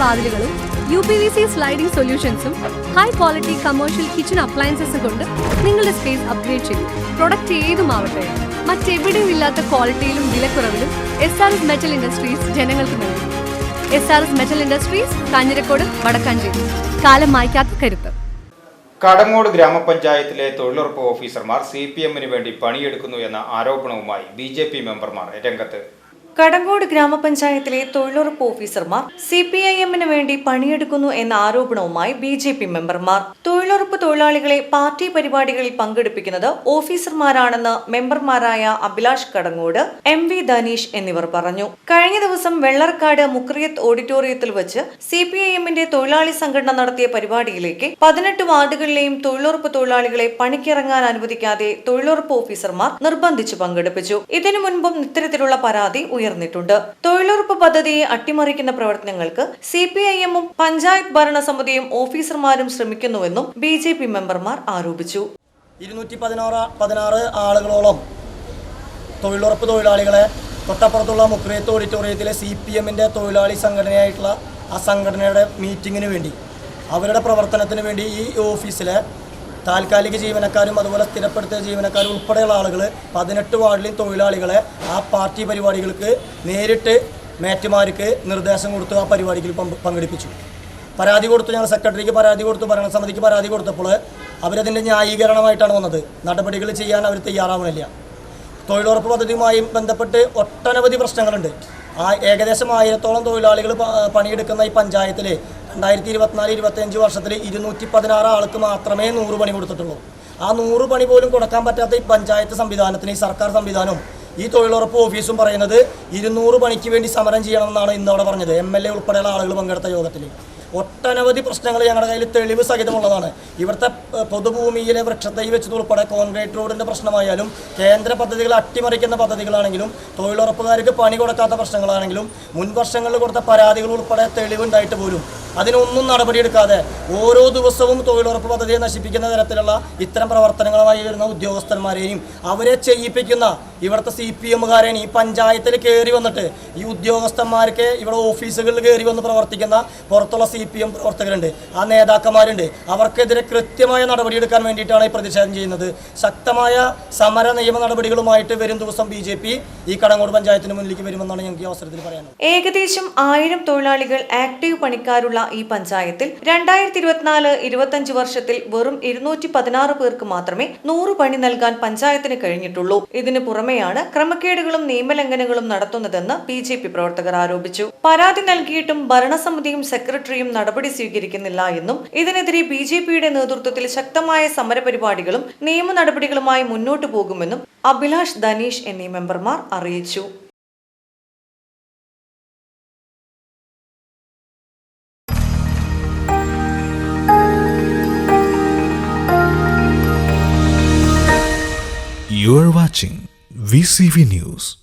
വാതിലുകളും U P V C sliding സൊല്യൂഷൻസും high quality commercial kitchen appliances കൊണ്ട് നിങ്ങളുടെ space upgrade ചെയ്യും പ്രൊഡക്റ്റ് ഏതുമാവട്ടെ മറ്റെവിടെയും ഇല്ലാത്ത ക്വാളിറ്റിയിലും വിലക്കുറവിലും S R S metal industries ജനങ്ങൾക്ക് നൽകും. S R S metal industries Kanjirakkode Vadakkanchery. കാലം മായ്ക്കാത്ത കരുത്ത്. കടങ്ങോട് ഗ്രാമപഞ്ചായത്തിലെ തൊഴിലുറപ്പ് ഓഫീസർമാർ സി പി എമ്മിന് വേണ്ടി പണിയെടുക്കുന്നു എന്ന ആരോപണവുമായി ബി ജെ പി മെമ്പർമാർ രംഗത്ത്. കടങ്ങോട് ഗ്രാമപഞ്ചായത്തിലെ തൊഴിലുറപ്പ് ഓഫീസർമാർ സി പി ഐ എമ്മിന് വേണ്ടി പണിയെടുക്കുന്നു എന്ന ആരോപണവുമായി ബി ജെ പി മെമ്പർമാർ. തൊഴിലുറപ്പ് തൊഴിലാളികളെ പാർട്ടി പരിപാടികളിൽ പങ്കെടുപ്പിക്കുന്നത് ഓഫീസർമാരാണെന്ന് മെമ്പർമാരായ അഭിലാഷ് കടങ്ങോട് എം വി ധനീഷ് എന്നിവർ പറഞ്ഞു. കഴിഞ്ഞ ദിവസം വെള്ളർക്കാട് മുക്രിയത്ത് ഓഡിറ്റോറിയത്തിൽ വെച്ച് സി പി ഐ എമ്മിന്റെ തൊഴിലാളി സംഘടന നടത്തിയ പരിപാടിയിലേക്ക് പതിനെട്ട് വാർഡുകളിലെയും തൊഴിലുറപ്പ് തൊഴിലാളികളെ പണിക്കിറങ്ങാൻ അനുവദിക്കാതെ തൊഴിലുറപ്പ് ഓഫീസർമാർ നിർബന്ധിച്ചു പങ്കെടുപ്പിച്ചു. ഇതിനു മുൻപും ഇത്തരത്തിലുള്ള പരാതി ഉയർന്നിട്ടുണ്ട്. തൊഴിലുറപ്പ് പദ്ധതിയെ അട്ടിമറിക്കുന്ന പ്രവർത്തനങ്ങൾക്ക് സി പി ഐ എമ്മും പഞ്ചായത്ത് ഭരണസമിതിയും ഓഫീസർമാരും ശ്രമിക്കുന്നുവെന്നും ബി ജെ പി മെമ്പർമാർ ആരോപിച്ചു. ഇരുന്നൂറ്റി പതിനാറ് പതിനാറ് ആളുകളോളം തൊഴിലുറപ്പ് തൊഴിലാളികളെ തൊട്ടപ്പുറത്തുള്ള മുക്രേത്ത് ഓഡിറ്റോറിയത്തിലെ സി പി എമ്മിന്റെ തൊഴിലാളി സംഘടനയായിട്ടുള്ള ആ സംഘടനയുടെ മീറ്റിങ്ങിന് വേണ്ടി അവരുടെ പ്രവർത്തനത്തിന് വേണ്ടി ഈ ഓഫീസിലെ താൽക്കാലിക ജീവനക്കാരും അതുപോലെ സ്ഥിരപ്പെടുത്തിയ ജീവനക്കാരും ഉൾപ്പെടെയുള്ള ആളുകൾ പതിനെട്ട് വാർഡിലെയും തൊഴിലാളികളെ ആ പാർട്ടി പരിപാടികൾക്ക് നേരിട്ട് മേറ്റുമാർക്ക് നിർദ്ദേശം കൊടുത്ത് ആ പരിപാടിയിൽ പങ്ക് പങ്കെടുപ്പിച്ചു. പരാതി കൊടുത്തു ഞങ്ങൾ സെക്രട്ടറിക്ക് പരാതി കൊടുത്തു ഭരണസമിതിക്ക് പരാതി കൊടുത്തപ്പോൾ അവരതിന്റെ ന്യായീകരണമായിട്ടാണ് വന്നത്. നടപടികൾ ചെയ്യാൻ അവർ തയ്യാറാവണില്ല. തൊഴിലുറപ്പ് പദ്ധതിയുമായി ബന്ധപ്പെട്ട് ഒട്ടനവധി പ്രശ്നങ്ങളുണ്ട്. ആ ഏകദേശം ആയിരത്തോളം തൊഴിലാളികൾ പണിയെടുക്കുന്ന ഈ പഞ്ചായത്തിൽ രണ്ടായിരത്തി ഇരുപത്തിനാല് ഇരുപത്തിയഞ്ച് വർഷത്തിൽ ഇരുന്നൂറ്റി പതിനാറ് ആൾക്ക് മാത്രമേ നൂറ് പണി കൊടുത്തിട്ടുള്ളൂ. ആ നൂറ് പണി പോലും കൊടുക്കാൻ പറ്റാത്ത ഈ പഞ്ചായത്ത് സംവിധാനത്തിന് ഈ സർക്കാർ സംവിധാനവും ഈ തൊഴിലുറപ്പ് ഓഫീസും പറയുന്നത് ഇരുന്നൂറ് പണിക്ക് വേണ്ടി സമരം ചെയ്യണമെന്നാണ് ഇന്ന് അവിടെ പറഞ്ഞത്. എം എൽ എ ഉൾപ്പെടെയുള്ള ആളുകൾ പങ്കെടുത്ത യോഗത്തിൽ ഒട്ടനവധി പ്രശ്നങ്ങൾ ഞങ്ങളുടെ കയ്യിൽ തെളിവ് സഹിതമുള്ളതാണ്. ഇവിടുത്തെ പൊതുഭൂമിയിലെ വൃക്ഷത്തൈ വെച്ച് ഉൾപ്പെടെ കോൺക്രീറ്റ് റോഡിന്റെ പ്രശ്നമായാലും കേന്ദ്ര പദ്ധതികൾ അട്ടിമറിക്കുന്ന പദ്ധതികളാണെങ്കിലും തൊഴിലുറപ്പുകാർക്ക് പണി കൊടുക്കാത്ത പ്രശ്നങ്ങളാണെങ്കിലും മുൻ വർഷങ്ങളിൽ കൊടുത്ത പരാതികൾ ഉൾപ്പെടെ തെളിവുണ്ടായിട്ട് പോലും. അതിനൊന്നും നടപടിയെടുക്കാതെ ഓരോ ദിവസവും തൊഴിലുറപ്പ് പദ്ധതിയെ നശിപ്പിക്കുന്ന തരത്തിലുള്ള ഇത്തരം പ്രവർത്തനങ്ങളുമായി വരുന്ന ഉദ്യോഗസ്ഥന്മാരെയും അവരെ ചെയ്യിപ്പിക്കുന്ന ഇവിടുത്തെ സി പി എമ്മുകാരെയും ഈ പഞ്ചായത്തിൽ കയറി വന്നിട്ട് ഈ ഉദ്യോഗസ്ഥന്മാർക്ക് ഇവിടെ ഓഫീസുകളിൽ കയറി വന്ന് പ്രവർത്തിക്കുന്ന പുറത്തുള്ള സി പി എം പ്രവർത്തകരുണ്ട് ആ നേതാക്കന്മാരുണ്ട്. അവർക്കെതിരെ കൃത്യമായ നടപടിയെടുക്കാൻ വേണ്ടിയിട്ടാണ് ഈ പ്രതിഷേധം ചെയ്യുന്നത്. ശക്തമായ സമര നിയമ നടപടികളുമായിട്ട് വരും ദിവസം ബി ജെ പി ഈ കടങ്ങോട് പഞ്ചായത്തിന് മുന്നിലേക്ക് വരുമെന്നാണ് ഞങ്ങൾക്ക് ഈ അവസരത്തിൽ പറയാനുള്ളത്. ഏകദേശം ആയിരം തൊഴിലാളികൾ ആക്റ്റീവ് പണിക്കാരുള്ള ഈ പഞ്ചായത്തിൽ രണ്ടായിരത്തി ഇരുപത്തിനാല് ഇരുപത്തഞ്ച് വർഷത്തിൽ വെറും ഇരുന്നൂറ്റി പതിനാറ് പേർക്ക് മാത്രമേ നൂറ് പണി നൽകാൻ പഞ്ചായത്തിന് കഴിഞ്ഞിട്ടുള്ളൂ. ഇതിനു പുറമെയാണ് ക്രമക്കേടുകളും നിയമലംഘനങ്ങളും നടത്തുന്നതെന്ന് ബി ജെ പി പ്രവർത്തകർ ആരോപിച്ചു. പരാതി നൽകിയിട്ടും ഭരണസമിതിയും സെക്രട്ടറിയും നടപടി സ്വീകരിക്കുന്നില്ല എന്നും ഇതിനെതിരെ ബി ജെ പിയുടെ നേതൃത്വത്തിൽ ശക്തമായ സമരപരിപാടികളും നിയമ നടപടികളുമായി മുന്നോട്ടു പോകുമെന്നും അഭിലാഷ് ധനീഷ് എന്നീ മെമ്പർമാർ അറിയിച്ചു. You are watching VCV News.